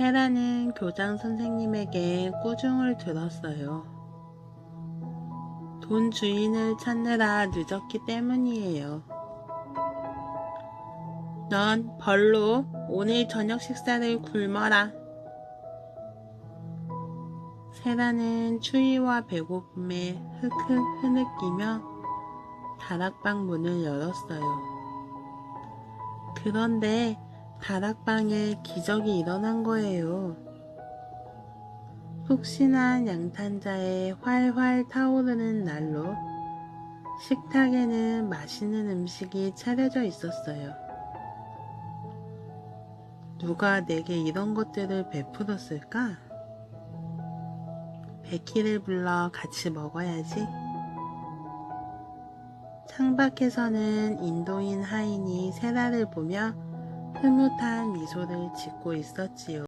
테라는 교장 선생님에게 꾸중을 들었어요. 돈 주인을 찾느라 늦었기 때문이에요. 넌 벌로 오늘 저녁 식사를 굶어라. 세라는 추위와 배고픔에 흑흑 흐느끼며 다락방 문을 열었어요. 그런데 다락방에 기적이 일어난 거예요. 푹신한 양탄자에 활활 타오르는 난로, 식탁에는 맛있는 음식이 차려져 있었어요. 누가 내게 이런 것들을 베풀었을까? 베키를 불러 같이 먹어야지. 창밖에서는 인도인 하인이 세라를 보며 흐뭇한 미소를 짓고 있었지요.